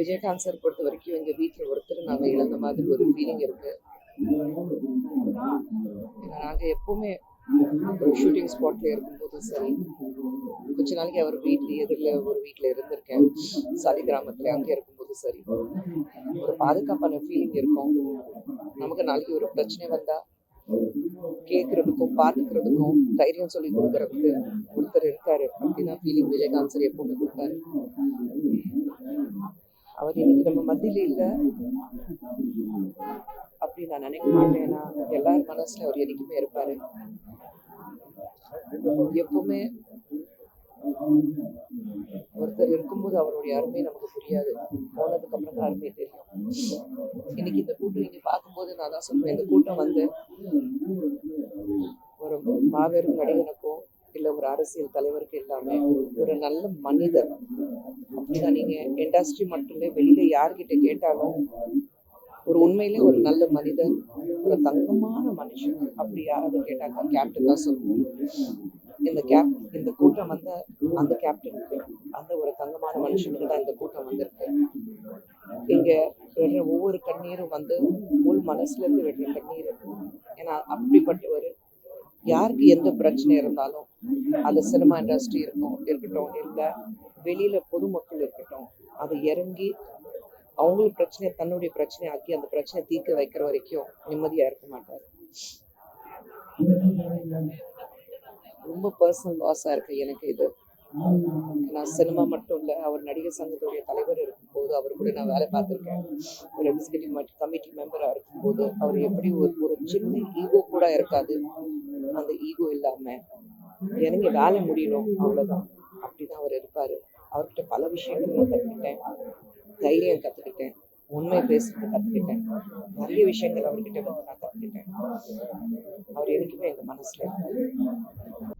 Vijayakanth sir பொறுத்த வரைக்கும் எங்க வீட்டில் ஒருத்தர் நாங்கள் இழந்த மாதிரி ஒரு ஃபீலிங் இருக்கு. ஏன்னா நாங்கள் எப்பவுமே ஒரு ஷூட்டிங் ஸ்பாட்ல இருக்கும்போது சரி கொஞ்ச நாளைக்கு அவர் வீட்டில் எதிரில் ஒரு வீட்டில் இருந்திருக்கேன். சாலி கிராமத்துல அங்கே இருக்கும்போது சரி ஒரு பாதுகாப்பான ஃபீலிங் இருக்கும். நமக்கு நாளைக்கு ஒரு பிரச்சனை வந்தா கேட்கறதுக்கும் பார்த்துக்கிறதுக்கும் தைரியம் சொல்லி கொடுக்கறதுக்கு ஒருத்தர் இருக்காரு. அப்படின்னா ஃபீலிங் விஜயகாந்த் சார் எப்பவுமே கொடுப்பாரு. இன்னைக்கு நம்ம மத்தியில இல்ல. அப்படி நான் நினைக்க மாட்டேன். ஏன்னா எல்லார் மனசுல அவர் என்னைக்குமே இருப்பாரு. எப்பவுமே ஒருத்தர் இருக்கும்போது அவருடைய அருமை நமக்கு புரியாது. போனதுக்கு அப்புறம் தான் அருமை தெரியும். இன்னைக்கு இந்த கூட்டம் இங்க பார்க்கும்போது நான் தான் சொல்றேன் இந்த கூட்டம் வந்து ஒரு மாபெரும் நடிகனுக்கும் ஒரு அரசியல் தலைவருக்கு இல்லாம ஒரு நல்ல மனிதர். அப்படிதான் நீங்க இண்டஸ்ட்ரி மட்டும் இல்ல வெளியில யார்கிட்ட கேட்டாலும் ஒரு உண்மையிலே ஒரு நல்ல மனிதர் ஒரு தங்கமான மனுஷன். அப்படி யாராவது கேட்டாக்கா கேப்டன் தான் சொல்லுவோம். இந்த கேப் இந்த கூட்டம் வந்து அந்த கேப்டனுக்கு அந்த ஒரு தங்கமான மனுஷனுக்கு தான் இந்த கூட்டம் வந்திருக்கு. இங்க விடுற ஒவ்வொரு கண்ணீரும் வந்து உள் மனசுல இருந்து விடுற கண்ணீர். ஏன்னா அப்படிப்பட்டவர் யாருக்கு எந்த பிரச்சனை இருந்தாலும் அது சினிமா இண்டஸ்ட்ரி இருக்கும் இருக்கட்டும் இல்ல வெளியில பொதுமக்கள் இருக்கட்டும் அது இறங்கி அவங்களுக்கு பிரச்சனையை தன்னுடைய பிரச்சனை ஆக்கி அந்த பிரச்சனையை தீர்க்க வைக்கிற வரைக்கும் நிம்மதியா இருக்க மாட்டாரு. ரொம்ப பர்சனல் லாஸா இருக்கு எனக்கு இது. நான் சினிமா மட்டும் இல்ல அவர் நடிகர் சங்கத்துடைய தலைவர் இருக்கும்போது அவர் கூட நான் வேலை பார்த்திருக்கேன். ஒரு எக்ஸிகூட்டிவ் கமிட்டி மெம்பராக இருக்கும்போது அவர் எப்படி ஒரு ஒரு சின்ன ஈகோ கூட இருக்காது. அந்த ஈகோ இல்லாம இறங்கி வேலை முடியணும் அவ்வளோதான் அப்படிதான் அவர் இருப்பாரு. அவர்கிட்ட பல விஷயங்கள் நான் கத்துக்கிட்டேன். தைரியம் கத்துக்கிட்டேன். உண்மை பேசுறது கத்துக்கிட்டேன். நிறைய விஷயங்கள் அவர்கிட்ட வந்து நான் கத்துக்கிட்டேன். அவர் எனக்குமே எங்க மனசுல இருக்கு